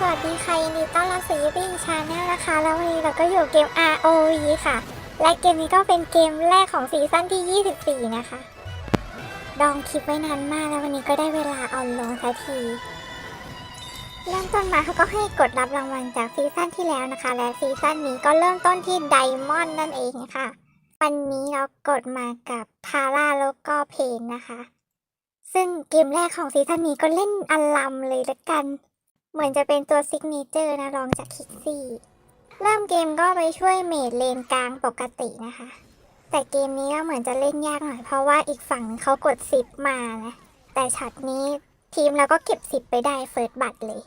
สวัสดีค่ะยินดีต้อนรับสู่ยูบี้ชาแนลนะคะ แล้ววันนี้เราก็อยู่เกม ROV ค่ะ และเกมนี้ก็เป็นเกมแรกของซีซั่นที่ 24 นะคะ ดองคลิปไว้นานมากแล้ววันนี้ก็ได้เวลาเอาลงสักที เริ่มต้นมาเขาก็ให้กดรับรางวัลจากซีซั่นที่แล้วนะคะ และซีซั่นนี้ก็เริ่มต้นที่ไดมอนด์นั่นเองค่ะ วันนี้เรากดมากับพาร่าแล้วก็เพนนะคะ ซึ่งเกมแรกของซีซั่นนี้ก็เล่นอลัมเลยละกัน เหมือนจะเป็นตัวซิกเนเจอร์นะรองจากคิกซี่ เริ่มเกมก็ไปช่วยเมดเลนกลางปกตินะคะ แต่เกมนี้ก็เหมือนจะเล่นยากหน่อยเพราะว่าอีกฝั่งนึงเขากดสิบมานะ แต่ช็อตนี้ทีมเราก็เก็บสิบไปได้เฟิร์สบัตเลย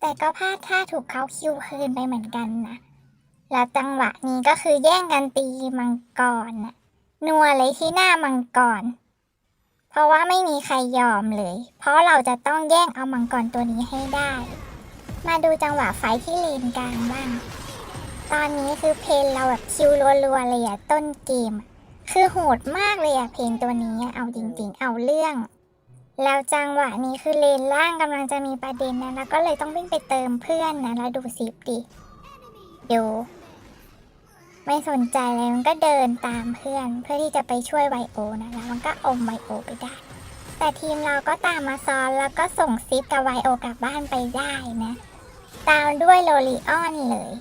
แต่ก็พลาดท่าถูกเขาคิวคืนไปเหมือนกันนะ แล้วจังหวะนี้ก็คือแย่งกันตีมังกรน่ะนัวเลยที่หน้ามังกร เพราะว่าไม่มีใครยอมเลย เพราะเราจะต้องแย่งเอามังกรตัวนี้ให้ได้ มาดูจังหวะไฟที่เลนกลางบ้าง ตอนนี้คือเพนเราแบบคิวรัวๆเลยอะต้นเกม คือโหดมากเลยอะเพนตัวนี้เอาจริง ๆ เอาเรื่อง แล้วจังหวะนี้คือเลนล่างกำลังจะมีประเด็นนะแล้วก็เลยต้องวิ่งไปเติมเพื่อนนะแล้วดูซิปดิดู ไม่สนใจเลยมันก็เดินตามเพื่อน เพื่อที่จะไปช่วยไวโอนะแล้วมันก็อมไวโอไปได้ แต่ทีมเราก็ตามมาซ้อนแล้วก็ส่งซิปกับไวโอกลับบ้านไปได้นะ ตามด้วยโลลิออนเลย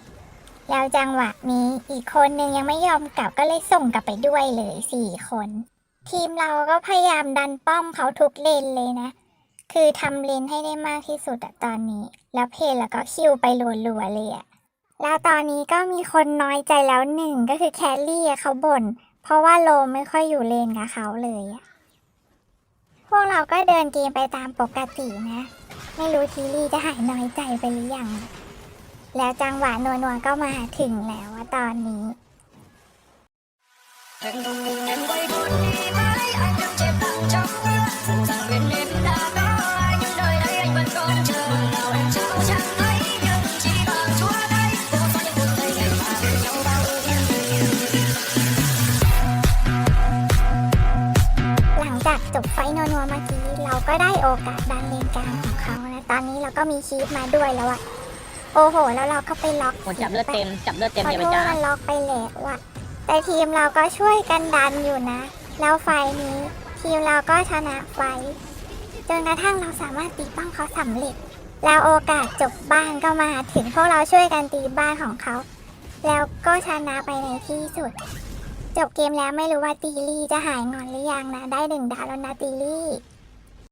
แล้วจังหวะนี้อีกคนนึงยังไม่ยอมกลับก็เลยส่งกลับไปด้วยเลยสี่คน ทีมเราก็พยายามดันป้อมเขาทุกเลนเลยนะคือทำเลนให้ได้มากที่สุดอะตอนนี้ แล้วเพลแล้วก็คิวไปรัวๆเลยอะ แล้วตอนนี้ก็มีคนน้อยใจแล้วหนึ่งก็คือแคลรี่เขาบ่น เพราะว่าโลไม่ค่อยอยู่เลนกับเขาเลยอะพวกเราก็เดินเกมไปตามปกตินะ ไม่รู้ทีรี่จะหายน้อยใจไปหรือยัง แล้วจังหวะนัวๆก็มาถึงแล้วอะตอนนี้ Hãy จากจบไฟท์นัวๆเมื่อกี้เราก็ได้โอกาสดันเลนกลางของเขานะตอนนี้เราก็มีชีฟมาด้วยแล้วอะโอ้โห แล้วเราก็ไปล็อกหมดจับเลือดเต็มจับเลือดเต็มขอเดี๋ยวโทไปษจ้า มันล็อกไปแล้วอะแต่ทีมเราก็ช่วยกันดันอยู่นะ แล้วไฟล์นี้ ทีมเราก็ชนะไฟล์จนกระทั่งเราสามารถตีป้องเขาสำเร็จ แล้วโอกาสจบบ้านก็มาถึงพวกเราช่วยกันตีบ้านของเขา แล้วก็ชนะไปในที่สุด จบเกมแล้วไม่รู้ว่าตีลี่จะหายงอนหรือยังนะ ได้หนึ่งดาวแล้วนะตีลี่